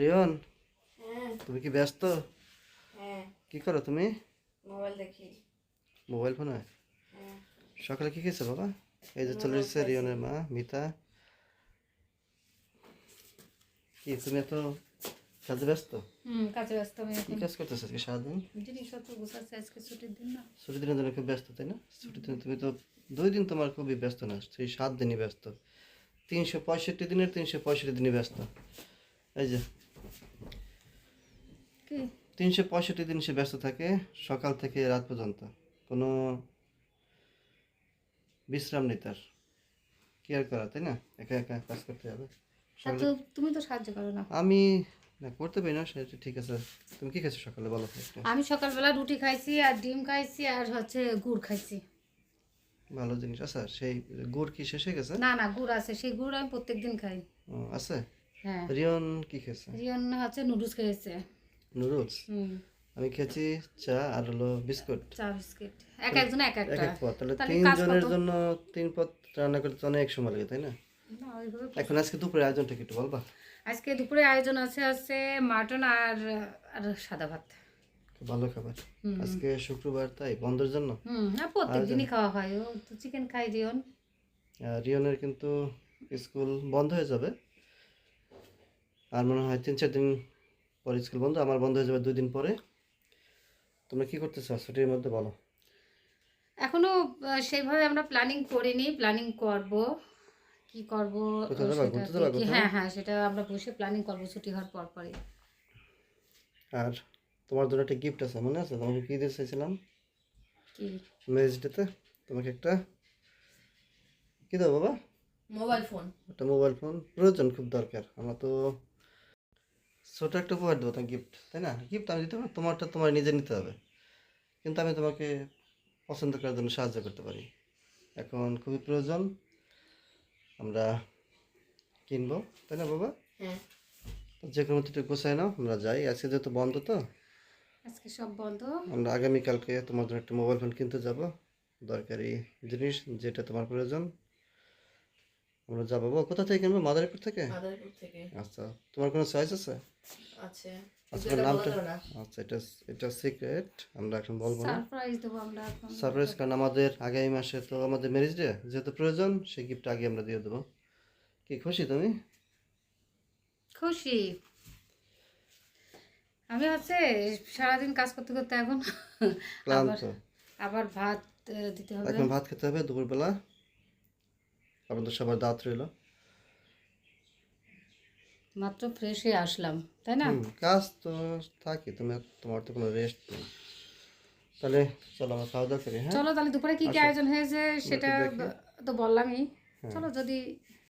রিয়ন হ্যাঁ। তুমি কি ব্যস্ত? হ্যাঁ। কি করো তুমি? মোবাইল দেখি। মোবাইল ফোনে? হ্যাঁ। সকালে কি খেয়েছো বাবা? এই যে চলে এসেছে রিয়নের মা মিতা। কি তুমি এত কাজে ব্যস্ত? হুম কাজে ব্যস্ত আমি কি কাজ করতেছো আজকে সারাদিন? জিনিসপত্র গুছাচ্ছি আজকে ছুটির দিন না। ছুটির দিনের জন্য খুব ব্যস্ত তাই না? ছুটির দিনে তুমি তো দুই দিন তোমার খুবই ব্যস্ত না সেই সাত দিনই ব্যস্ত। তিনশো পঁয়ষট্টি দিনের তিনশো পঁয়ষট্টি দিনই ব্যস্ত। এই যে তিনশো পঁয়ষট্টি দিন সে ব্যস্ত থাকে সকাল থেকে রাত পর্যন্ত। কোনো বিশ্রাম নেই তার। কেয়ার করা তাই না? একা একা কাজ করতে হবে। তুমি তো সাহায্য করো না। আমি না করতে পারি না সেটা ঠিক আছে। তুমি কি খেয়েছো সকালে বলো আমি সকালবেলা রুটি খাইছি আর ডিম খাইছি আর হচ্ছে গুড় খাইছি। ভালো জিনিস আছে সেই গুড় কি শেষ হয়ে গেছে? না না গুড় আছে সেই গুড় আমি প্রত্যেকদিন খাই। আছে? হ্যাঁ। রিয়ন কি খেয়েছে? রিয়ন হচ্ছে নুডলস খেয়েছে। নুডলস? আমি খেয়েছি চা আর হলো বিস্কুট। চা বিস্কুট। এক একজন এক এক একটা। এক পদ। তাহলে তাহলে তিন কাজ জনের কত? জন্য তিন পদ রান্না করতে অনেক সময় লাগে তাই না? এখন আজকে দুপুরে আয়োজনটা কি একটু বলবা? আজকে দুপুরে আয়োজন আছে হচ্ছে মাটন আর আর সাদা ভাত। ভালো খাবার। আজকে শুক্রবার তাই? বন্ধের জন্য? হুম আর প্রত্যেক খাওয়া হয়। ও তো চিকেন খাই রিয়ন। রিয়নের কিন্তু স্কুল বন্ধ হয়ে যাবে। আর মনে হয় তিন চার দিন পরে স্কুল বন্ধ আমার বন্ধ হয়ে যাবে দুই দিন পরে। তোমরা কি করতেছো? ছুটির মধ্যে বলো। এখনও সেইভাবে আমরা প্ল্যানিং করিনি। প্ল্যানিং করব। কি করব? হ্যাঁ হ্যাঁ সেটা আমরা বসে প্ল্যানিং করব ছুটি হওয়ার পর পরে আর তোমার জন্য একটা গিফট আছে মনে আছে? তোমাকে কি দিতে চাইছিলাম? কি? ম্যারেজ ডেতে তোমাকে একটা কি দাও বাবা? মোবাইল ফোন একটা মোবাইল ফোন প্রয়োজন খুব দরকার। আমরা তো ছোট একটা উপহার দেবো তোমার গিফট তাই না? গিফট আমি দিতে পারব তোমারটা তোমার নিজে নিতে হবে। কিন্তু আমি তোমাকে পছন্দ করার জন্য সাহায্য করতে পারি। এখন খুবই প্রয়োজন আমরা কিনবো তাই না বাবা? হ্যাঁ। যে কোনো মতো একটু গোছায় নাও আমরা যাই। আজকে যেহেতু বন্ধ তো আজকে সব বন্ধ। আমরা আগামীকালকে তোমার জন্য একটা মোবাইল ফোন কিনতে যাব। দরকারি জিনিস যেটা তোমার প্রয়োজন। আমরা যাব। বাবা, কোথা থেকে কিনবো? মাদারীপুর থেকে? মাদারীপুর থেকে। আচ্ছা তোমার কোনো চয়েস আছে? আছে। আচ্ছা নামটা আচ্ছা এটা এটা সিক্রেট আমরা এখন বলব না। সারপ্রাইজ দেবো আমরা এখন। সারপ্রাইজ কারণ আমাদের আগামী মাসে তো আমাদের ম্যারেজ ডে যেহেতু প্রয়োজন সেই গিফট আগে আমরা দিয়ে দেবো। কি খুশি তুমি? খুশি। আমি হচ্ছে সারাদিন কাজ করতে করতে এখন ক্লান্ত। আবার ভাত দিতে হবে। এখন ভাত খেতে হবে দুপুরবেলা। আপনাদের সবার দাঁত রইল। মাত্র ফ্রেশ হয়ে আসলাম তাই না? কাজ তো থাকে তুমি তোমার তো কোনো রেস্ট নেই। তাহলে চলো আমরা খাওয়া দাওয়া করি হ্যাঁ? চলো তাহলে দুপুরে কি কি আয়োজন হয়েছে সেটা তো বললামই। হ্যাঁ। চলো যদি